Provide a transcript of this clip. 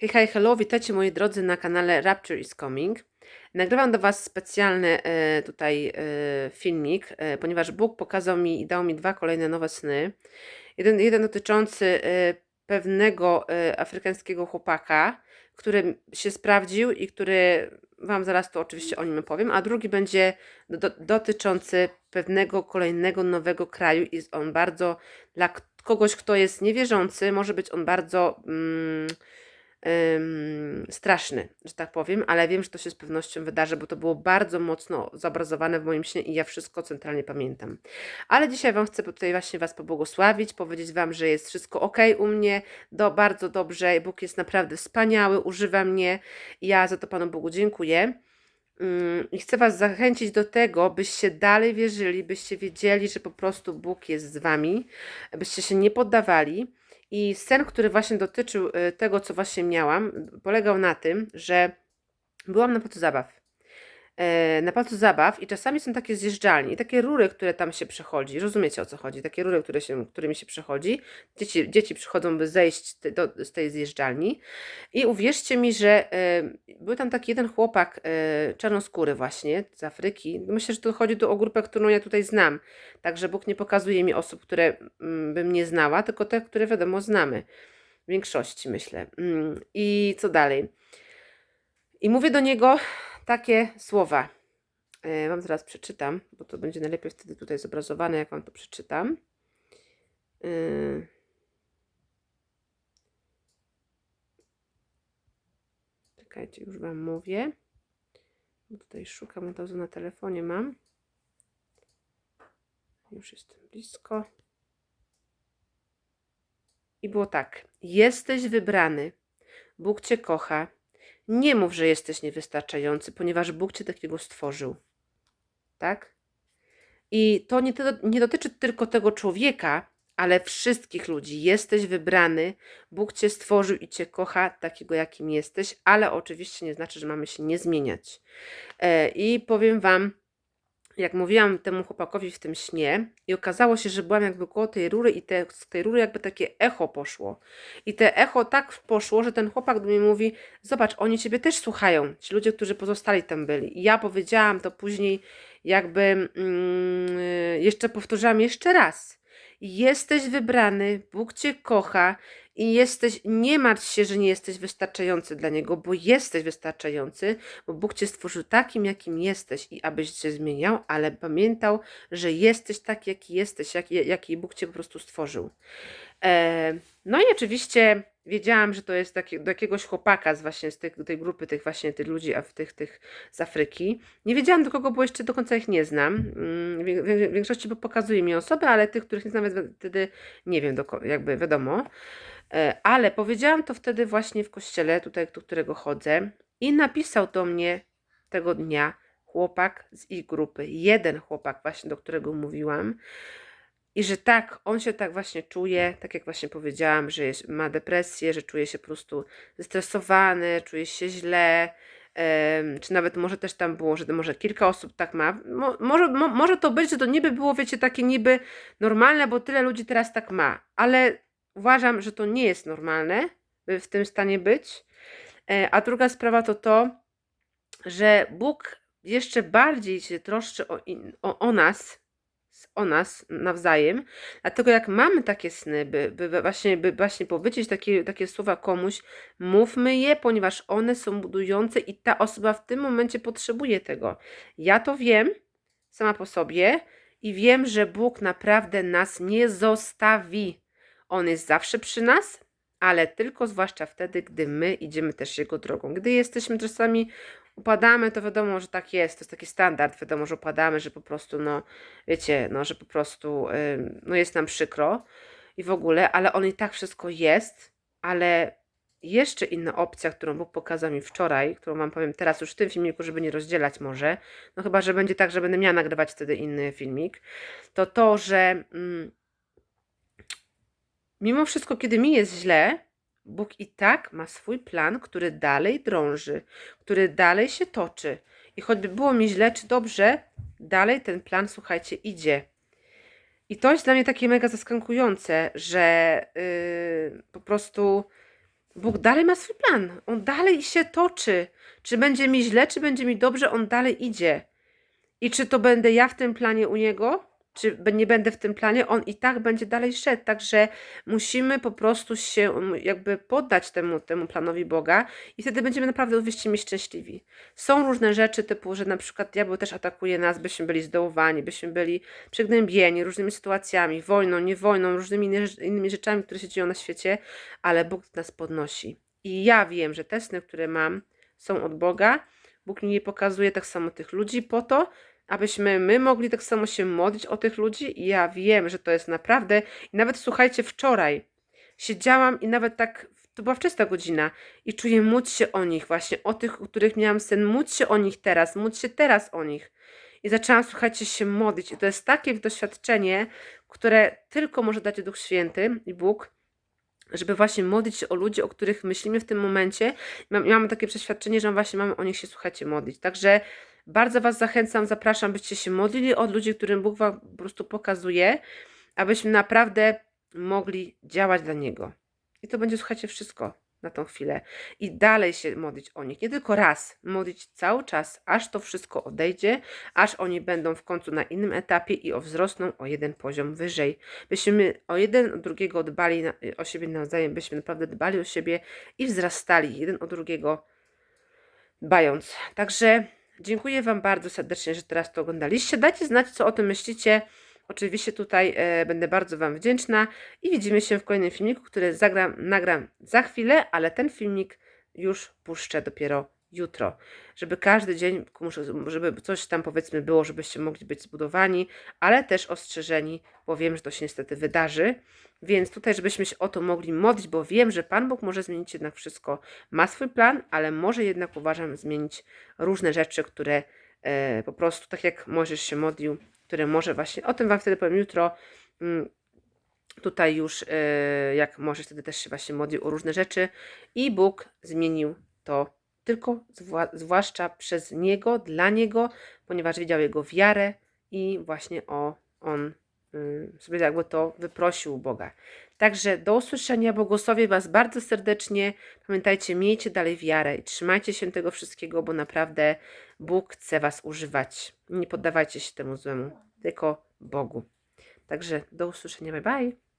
Hej, hej, hello, witajcie moi drodzy na kanale Rapture is Coming. Nagrywam do Was specjalny e, tutaj e, filmik, e, ponieważ Bóg pokazał mi i dał mi dwa kolejne nowe sny. Jeden, jeden dotyczący e, pewnego e, afrykańskiego chłopaka, który się sprawdził i który Wam zaraz to oczywiście o nim opowiem, a drugi będzie do, dotyczący pewnego kolejnego nowego kraju i jest on bardzo dla kogoś, kto jest niewierzący, może być on bardzo. Mm, straszny, że tak powiem, ale wiem, że to się z pewnością wydarzy, bo to było bardzo mocno zobrazowane w moim śnie i ja wszystko centralnie pamiętam. Ale dzisiaj Wam chcę tutaj właśnie Was pobłogosławić, powiedzieć Wam, że jest wszystko ok u mnie, do, bardzo dobrze, Bóg jest naprawdę wspaniały, używa mnie ja za to Panu Bogu dziękuję. Ym, I chcę Was zachęcić do tego, byście dalej wierzyli, byście wiedzieli, że po prostu Bóg jest z Wami, byście się nie poddawali. I sen, który właśnie dotyczył y, tego, co właśnie miałam, polegał na tym, że byłam na placu zabaw. E, Na placu zabaw i czasami są takie zjeżdżalnie takie rury, które tam się przechodzi. Rozumiecie o co chodzi? Takie rury, które się, którymi się przechodzi. Dzieci, dzieci przychodzą, by zejść do, z tej zjeżdżalni. I uwierzcie mi, że e, był tam taki jeden chłopak e, czarnoskóry właśnie z Afryki. Myślę, że to chodzi tu o grupę, którą ja tutaj znam. Także Bóg nie pokazuje mi osób, które mm, bym nie znała, tylko te, które wiadomo znamy. W większości myślę. Mm, I co dalej? I mówię do niego takie słowa. E, Wam zaraz przeczytam, bo to będzie najlepiej wtedy tutaj zobrazowane, jak Wam to przeczytam. E, Czekajcie, już Wam mówię. Tutaj szukam, od razu na telefonie mam. Już jestem blisko. I było tak. Jesteś wybrany. Bóg Cię kocha. Nie mów, że jesteś niewystarczający, ponieważ Bóg Cię takiego stworzył. Tak? I to nie, nie dotyczy tylko tego człowieka, ale wszystkich ludzi. Jesteś wybrany, Bóg Cię stworzył i Cię kocha takiego, jakim jesteś, ale oczywiście nie znaczy, że mamy się nie zmieniać. E, I powiem Wam, jak mówiłam temu chłopakowi w tym śnie, i okazało się, że byłam jakby koło tej rury, i te, z tej rury jakby takie echo poszło. I te echo tak poszło, że ten chłopak do mnie mówi: Zobacz, oni ciebie też słuchają, ci ludzie, którzy pozostali tam byli. I ja powiedziałam to później, jakby mm, jeszcze powtórzyłam jeszcze raz. Jesteś wybrany, Bóg cię kocha i jesteś, nie martw się, że nie jesteś wystarczający dla Niego, bo jesteś wystarczający, bo Bóg cię stworzył takim, jakim jesteś i abyś się zmieniał, ale pamiętał, że jesteś taki, jaki jesteś, jaki, jaki Bóg cię po prostu stworzył. E, no i oczywiście wiedziałam, że to jest taki, do jakiegoś chłopaka z właśnie z tych, tej grupy tych właśnie tych ludzi a tych, tych z Afryki. Nie wiedziałam do kogo, bo jeszcze do końca ich nie znam. Mm, W większości pokazuje mi osoby, ale tych, których nie znam, wtedy nie wiem, do, jakby wiadomo. E, Ale powiedziałam to wtedy właśnie w kościele, tutaj do którego chodzę, i napisał do mnie tego dnia chłopak z ich grupy. Jeden chłopak, właśnie do którego mówiłam. I że tak, on się tak właśnie czuje, tak jak właśnie powiedziałam, że jest, ma depresję, że czuje się po prostu zestresowany, czuje się źle. czy nawet może też tam było, że może kilka osób tak ma. Mo, może, mo, może to być, że to niby było, wiecie, takie niby normalne, bo tyle ludzi teraz tak ma. Ale uważam, że to nie jest normalne, by w tym stanie być. E, A druga sprawa to to, że Bóg jeszcze bardziej się troszczy o, in, o, o nas, o nas nawzajem, dlatego jak mamy takie sny, by, by właśnie, by właśnie powiedzieć takie, takie słowa komuś, mówmy je, ponieważ one są budujące i ta osoba w tym momencie potrzebuje tego. Ja to wiem sama po sobie i wiem, że Bóg naprawdę nas nie zostawi. On jest zawsze przy nas, ale tylko zwłaszcza wtedy, gdy my idziemy też Jego drogą. Gdy jesteśmy czasami upadamy, to wiadomo, że tak jest, to jest taki standard, wiadomo, że upadamy, że po prostu, no, wiecie, no, że po prostu, ym, no, jest nam przykro i w ogóle, ale on i tak wszystko jest, ale jeszcze inna opcja, którą Bóg pokazał mi wczoraj, którą Wam powiem teraz już w tym filmiku, żeby nie rozdzielać może, no chyba, że będzie tak, że będę miała nagrywać wtedy inny filmik, to to, że mm, mimo wszystko, kiedy mi jest źle, Bóg i tak ma swój plan, który dalej drąży, który dalej się toczy. I choćby było mi źle czy dobrze, dalej ten plan, słuchajcie, idzie. I to jest dla mnie takie mega zaskakujące, że yy, po prostu Bóg dalej ma swój plan. On dalej się toczy. Czy będzie mi źle, czy będzie mi dobrze, on dalej idzie. I czy to będę ja w tym planie u niego, czy nie będę w tym planie, on i tak będzie dalej szedł. Także musimy po prostu się jakby poddać temu, temu planowi Boga i wtedy będziemy naprawdę uwierzcie mi szczęśliwi. Są różne rzeczy typu, że na przykład diabeł też atakuje nas, byśmy byli zdołowani, byśmy byli przygnębieni różnymi sytuacjami, wojną, nie wojną, różnymi inny- innymi rzeczami, które się dzieją na świecie, ale Bóg nas podnosi. I ja wiem, że te sny, które mam, są od Boga. Bóg mi nie pokazuje tak samo tych ludzi po to, abyśmy my mogli tak samo się modlić o tych ludzi. I ja wiem, że to jest naprawdę. I nawet słuchajcie, wczoraj siedziałam i nawet tak, to była wczesna godzina, i czuję móc się o nich, właśnie o tych, o których miałam sen, móc się o nich teraz, móc się teraz o nich. I zaczęłam, słuchajcie, się modlić. I to jest takie doświadczenie, które tylko może dać Duch Święty i Bóg, żeby właśnie modlić się o ludzi, o których myślimy w tym momencie. Mam, mam takie przeświadczenie, że właśnie mamy o nich się, słuchajcie, modlić. Także bardzo Was zachęcam, zapraszam, byście się modlili od ludzi, którym Bóg Wam po prostu pokazuje, abyśmy naprawdę mogli działać dla Niego. I to będzie, słuchajcie, wszystko na tą chwilę. I dalej się modlić o nich. Nie tylko raz, modlić cały czas, aż to wszystko odejdzie, aż oni będą w końcu na innym etapie i o wzrosną o jeden poziom wyżej. Byśmy o jeden od drugiego dbali na, o siebie nawzajem, byśmy naprawdę dbali o siebie i wzrastali jeden od drugiego dbając. Także dziękuję Wam bardzo serdecznie, że teraz to oglądaliście. Dajcie znać, co o tym myślicie. Oczywiście tutaj e, będę bardzo Wam wdzięczna i widzimy się w kolejnym filmiku, który zagram, nagram za chwilę, ale ten filmik już puszczę dopiero jutro, żeby każdy dzień, żeby coś tam powiedzmy było, żebyście mogli być zbudowani, ale też ostrzeżeni, bo wiem, że to się niestety wydarzy, więc tutaj, żebyśmy się o to mogli modlić, bo wiem, że Pan Bóg może zmienić jednak wszystko. Ma swój plan, ale może jednak uważam zmienić różne rzeczy, które e, po prostu, tak jak Mojżesz się modlił, które może właśnie, o tym Wam wtedy powiem jutro, mm, tutaj już e, jak Mojżesz wtedy też się właśnie modlił o różne rzeczy i Bóg zmienił to tylko zwła- zwłaszcza przez Niego, dla Niego, ponieważ widział Jego wiarę i właśnie o, on y, sobie jakby to wyprosił u Boga. Także do usłyszenia, błogosławię Was bardzo serdecznie. Pamiętajcie, miejcie dalej wiarę i trzymajcie się tego wszystkiego, bo naprawdę Bóg chce Was używać. Nie poddawajcie się temu złemu, tylko Bogu. Także do usłyszenia, bye bye.